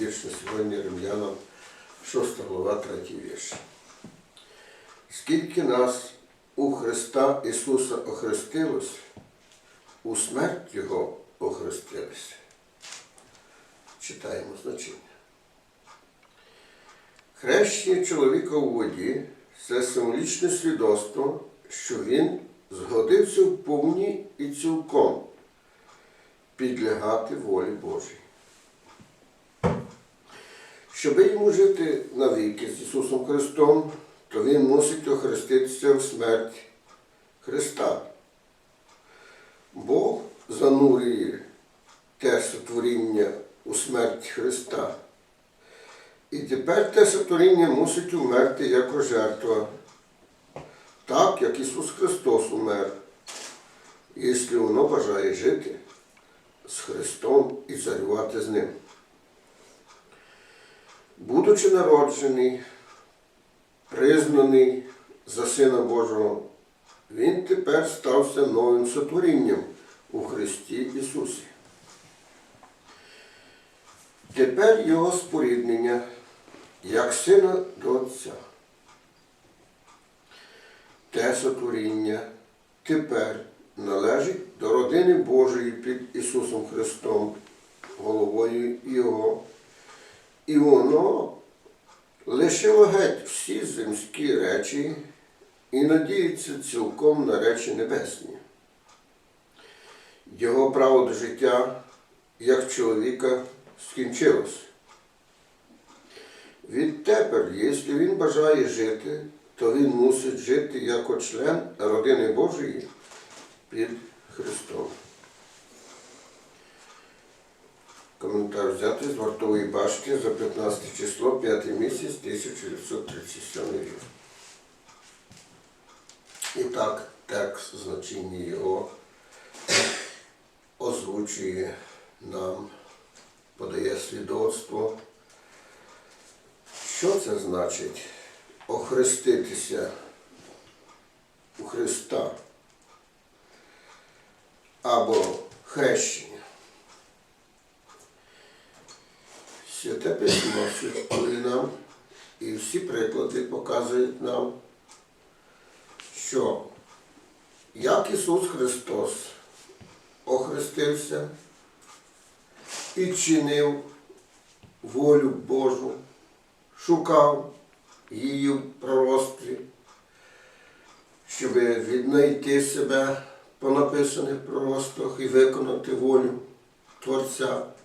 вірш на сьогодні римлянам, 6 глава, 3 вірш. Скільки нас у Христа Ісуса охрестилось, у смерть Його охрестилися. Читаємо значення. Хрещення чоловіка у воді це символічне свідоцтво, що він згодився в повні і цілком підлягати волі Божій. Щоби йому жити навіки з Ісусом Христом, то Він мусить охреститися в смерть Христа. Бог занурює те сотворіння у смерть Христа. І тепер те сотворіння мусить умерти як жертва, так як Ісус Христос умер, якщо воно бажає жити з Христом і царювати з Ним. Будучи народжений, признаний за Сина Божого, Він тепер стався новим сотворінням у Христі Ісусі. Тепер Його споріднення як сина до Отця. Те сотворіння тепер належить до родини Божої під Ісусом Христом, головою Його. І воно лишило геть всі земські речі і надіється цілком на речі небесні. Його право до життя як чоловіка скінчилось. Відтепер, якщо він бажає жити, то він мусить жити як член родини Божої під Христом. Коментар взятий з вартової башки за 15 число, 5 місяць 1937 рік. І так, текст значення його озвучує нам, подає свідоцтво. Що це значить охреститися у Христа або хрещення? Святе письмо святкує нам і всі приклади показують нам, що як Ісус Христос охрестився і чинив волю Божу, шукав її в пророцтві, щоб віднайти себе по написаних пророцтвах і виконати волю Творця.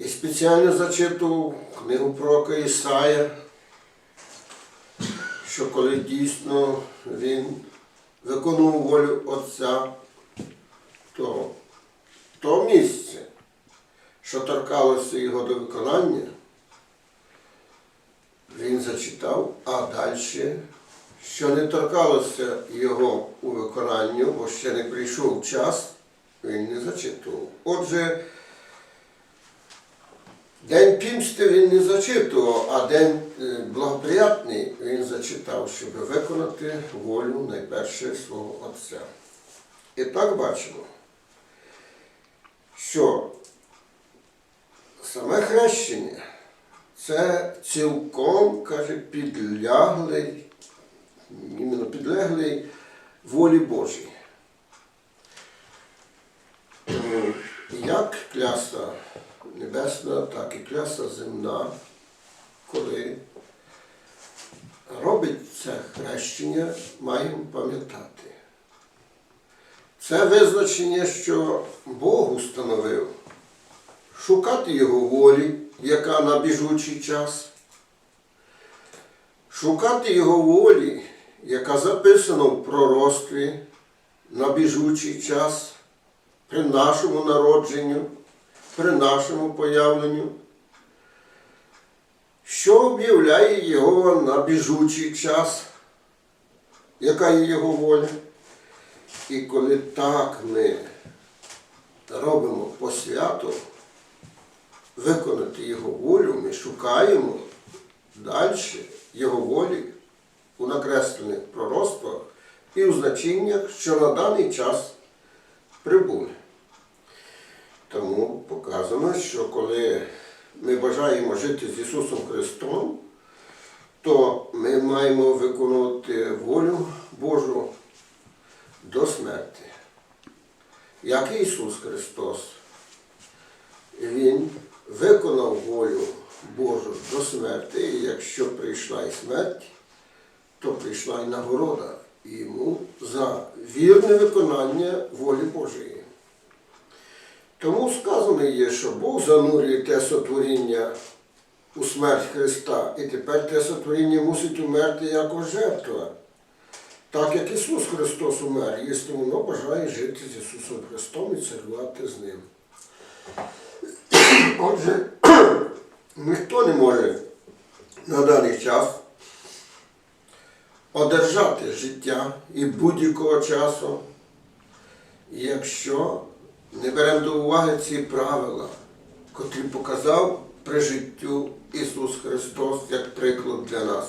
І спеціально зачитував книгу пророка Ісая, що коли дійсно він виконував волю Отця, то то місце, що торкалося його до виконання, він зачитав, а далі, що не торкалося його у виконанню, бо ще не прийшов час, він не зачитував. Отже, День пімсти він не зачитував, а день е, благоприятний він зачитав, щоб виконати волю найперше свого Отця. І так бачимо, що саме хрещення це цілком, каже, підляглий, іменно підлеглий волі Божій. Е, Як кляса небесна, так і кляса земна, коли робить це хрещення, маємо пам'ятати. Це визначення, що Бог установив, шукати Його волі, яка на біжучий час, шукати Його волі, яка записана в пророцтві на біжучий час при нашому народженню при нашому появленню, що об'являє його на біжучий час, яка є його воля. І коли так ми робимо по святу, виконати його волю, ми шукаємо далі його волі у накреслених пророцтвах і у значеннях, що на даний час прибули. Тому показано, що коли ми бажаємо жити з Ісусом Христом, то ми маємо виконувати волю Божу до смерті. Як Ісус Христос, Він виконав волю Божу до смерти, і якщо прийшла і смерть, то прийшла й нагорода йому за вірне виконання волі Божої. Тому сказано є, що Бог занурює те сотворіння у смерть Христа, і тепер те сотворіння мусить умерти як жертва. Так як Ісус Христос умер, якщо воно бажає жити з Ісусом Христом і царювати з Ним. Отже, ніхто не може на даний час одержати життя і будь-якого часу, якщо не беремо до уваги ці правила, котрі показав при життю Ісус Христос як приклад для нас.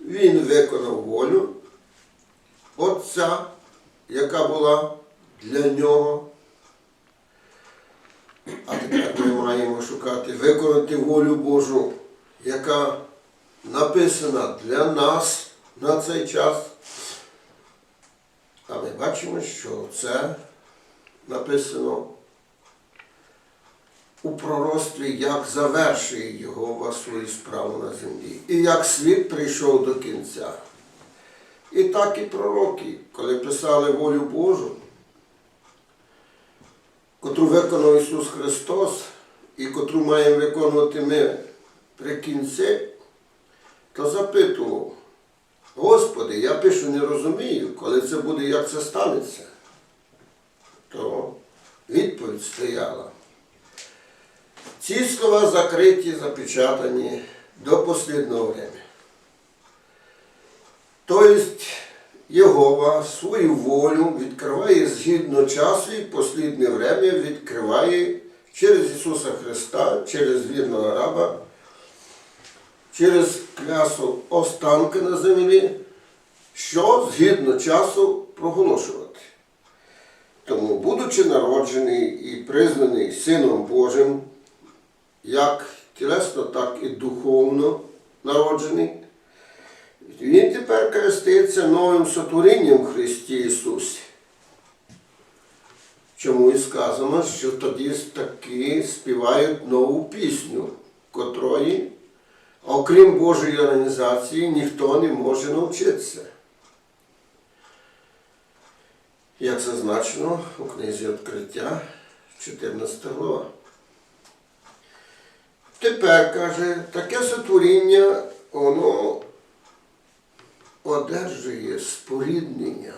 Він виконав волю Отця, яка була для нього. А тепер ми маємо шукати, виконати волю Божу, яка написана для нас на цей час. А ми бачимо, що це написано у пророцтві, як завершує Єгова свою справу на землі, і як світ прийшов до кінця. І так і пророки, коли писали волю Божу, котру виконав Ісус Христос і котру маємо виконувати ми при кінці, то запитував, Господи, я пишу, не розумію, коли це буде, як це станеться. То відповідь стояла. Ці слова закриті, запечатані до послідного времени. Тобто Єгова свою волю відкриває згідно часу і послідне время відкриває через Ісуса Христа, через вірного раба, через клясу останки на землі, що згідно часу проголошувати. Тому, будучи народжений і признаний Сином Божим, як тілесно, так і духовно народжений, він тепер користується новим сотворінням Христі Ісусі. Чому і сказано, що тоді таки співають нову пісню, котрої, окрім Божої організації, ніхто не може навчитися. Як зазначено у книзі Відкриття, 14 глава. Тепер, каже, таке сотворіння, воно одержує споріднення,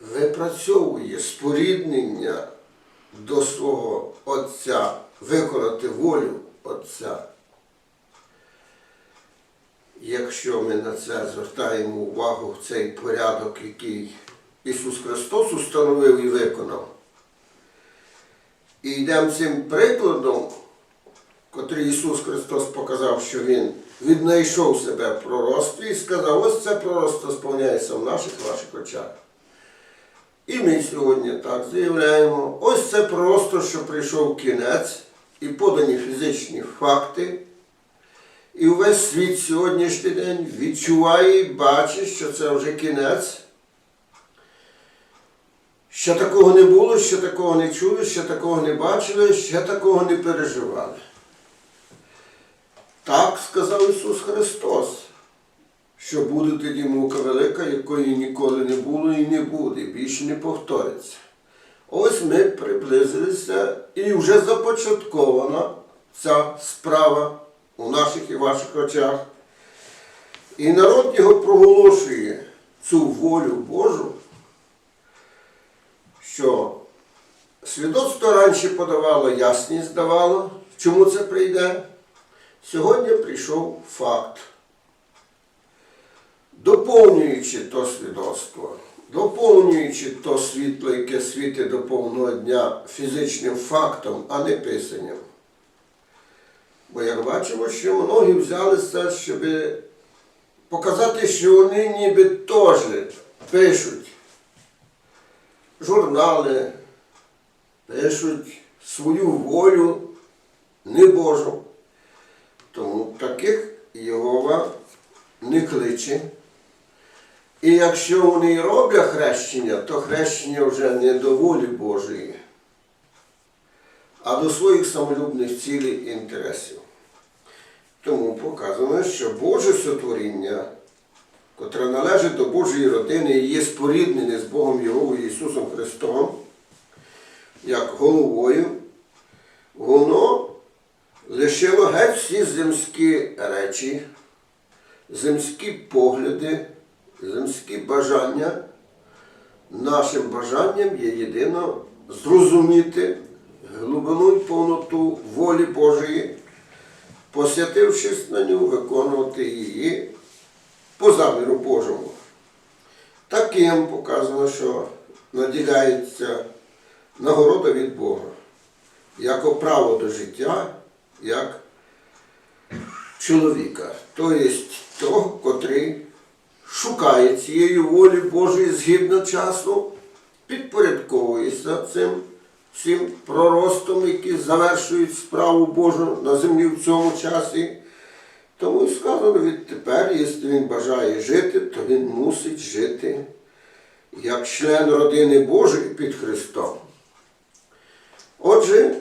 випрацьовує споріднення до свого Отця, виконати волю Отця. Якщо ми на це звертаємо увагу в цей порядок, який Ісус Христос установив і виконав, і йдемо цим прикладом, котрий Ісус Христос показав, що Він віднайшов себе в пророцтві і сказав, ось це пророцтво сповняється в наших ваших очах. І ми сьогодні так заявляємо, ось це просто, що прийшов кінець і подані фізичні факти. І увесь світ сьогоднішній день відчуває і бачить, що це вже кінець. Ще такого не було, ще такого не чули, ще такого не бачили, ще такого не переживали. Так сказав Ісус Христос, що буде тоді мука велика, якої ніколи не було і не буде, більше не повториться. Ось ми приблизилися і вже започаткована ця справа у наших і ваших очах. І народ його проголошує цю волю Божу, що свідоцтво раніше подавало, ясність давало, чому це прийде. Сьогодні прийшов факт. Доповнюючи то свідоцтво, доповнюючи то світло, яке світить до повного дня фізичним фактом, а не писанням. Бо як бачимо, що многі взялися, щоб показати, що вони ніби теж пишуть журнали, пишуть свою волю не Божу. яких Єгова не кличе. І якщо вони роблять хрещення, то хрещення вже не до волі Божої, а до своїх самолюбних цілей і інтересів. Тому показано, що Боже сотворіння, котре належить до Божої родини і є споріднене з Богом Єговою Ісусом Христом, як головою, воно лишило геть всі земські речі, земські погляди, земські бажання. Нашим бажанням є єдино зрозуміти глибину і повноту волі Божої, посвятившись на ню, виконувати її по заміру Божому. Таким показано, що наділяється нагорода від Бога, як право до життя, як чоловіка, тобто того, котрий шукає цієї волі Божої згідно часу, підпорядковується цим всім проростом, які завершують справу Божу на землі в цьому часі. Тому і сказано відтепер, якщо він бажає жити, то він мусить жити як член родини Божої під Христом. Отже,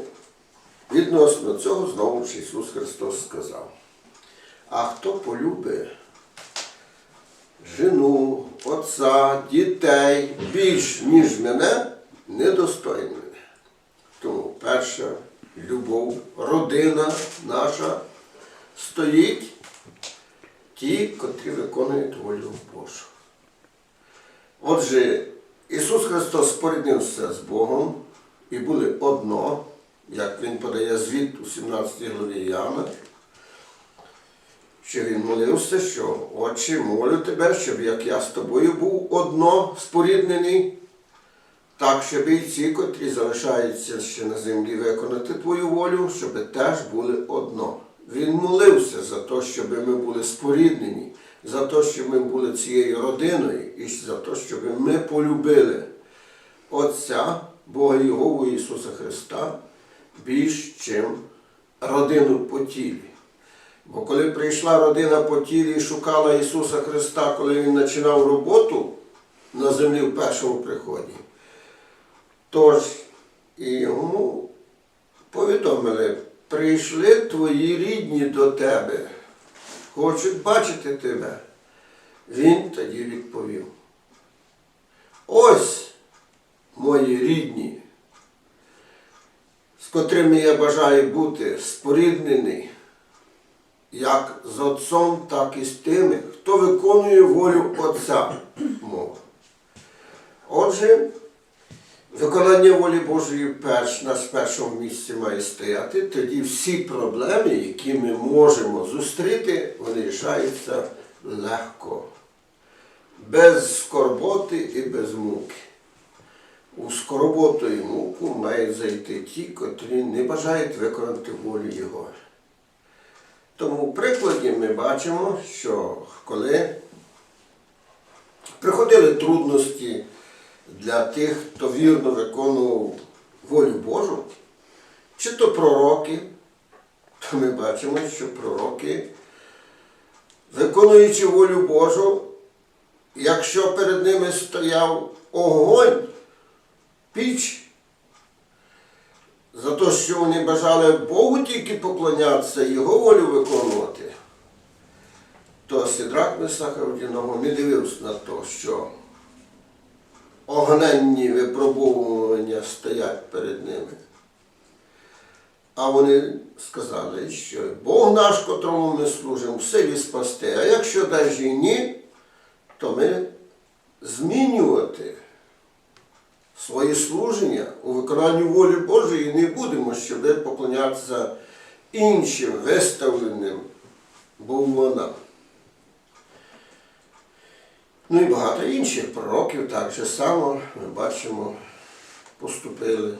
відносно цього знову ж Ісус Христос сказав. А хто полюбить жену, отця, дітей більш, ніж мене, недостойний мене. Тому перша любов, родина наша стоїть ті, котрі виконують волю Божу. Отже, Ісус Христос споріднився з Богом і були одно, як Він подає звіт у 17 главі Яна, що він молився, що Отче, молю тебе, щоб як я з тобою був одно споріднений, так, щоб і ці, котрі залишаються ще на землі виконати твою волю, щоб теж були одно. Він молився за те, щоб ми були споріднені, за те, щоб ми були цією родиною і за те, щоб ми полюбили Отця Бога Єгову Ісуса Христа більш, чим родину по тілі. Бо коли прийшла родина по тілі і шукала Ісуса Христа, коли Він починав роботу на землі в першому приході, тож і йому повідомили, прийшли твої рідні до тебе, хочуть бачити тебе. Він тоді відповів. Ось мої рідні, з котрими я бажаю бути споріднений як з Отцом, так і з тими, хто виконує волю Отця мого. Отже, виконання волі Божої перш, на першому місці має стояти, тоді всі проблеми, які ми можемо зустріти, вони рішаються легко, без скорботи і без муки. У скорботу і муку мають зайти ті, котрі не бажають виконати волю Його. Тому в прикладі ми бачимо, що коли приходили трудності для тих, хто вірно виконував волю Божу, чи то пророки, то ми бачимо, що пророки, виконуючи волю Божу, якщо перед ними стояв огонь, піч, за те, що вони бажали Богу тільки поклонятися, Його волю виконувати, то Сідрак Месаха Одіного не дивився на те, що огненні випробовування стоять перед ними. А вони сказали, що Бог наш, котрому ми служимо, в силі спасти, а якщо навіть ні, то ми змінювати своє служення у виконанні волі Божої не будемо, щоб поклонятися іншим виставленим бовванам. Ну і багато інших пророків так же само ми бачимо, поступили.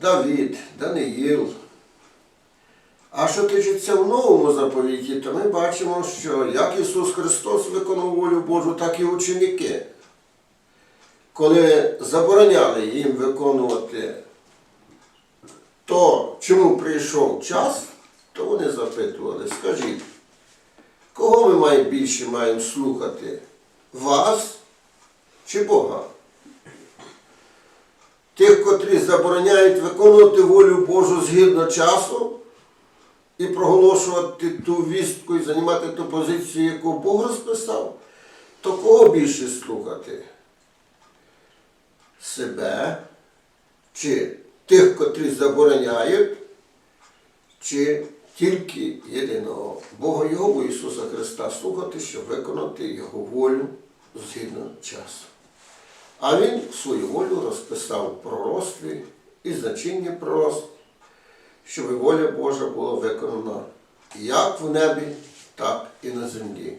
Давід, Даниїл. А що тичиться в новому заповіті, то ми бачимо, що як Ісус Христос виконав волю Божу, так і ученики коли забороняли їм виконувати то, чому прийшов час, то вони запитували, скажіть, ми маємо більше маємо слухати? Вас чи Бога? Тих, котрі забороняють виконувати волю Божу згідно часу і проголошувати ту вістку і займати ту позицію, яку Бог розписав, то кого більше слухати? Себе чи тих, котрі забороняють, чи тільки єдиного Бога Його Ісуса Христа слухати, щоб виконати Його волю згідно часу. А Він свою волю розписав в пророцтві і значення пророцтв, щоб воля Божа була виконана як в небі, так і на землі.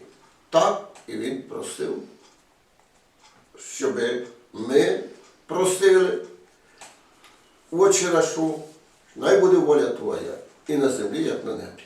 Так і Він просив, щоб ми просили очі нашу, най буде воля Твоя і на землі, як на небі.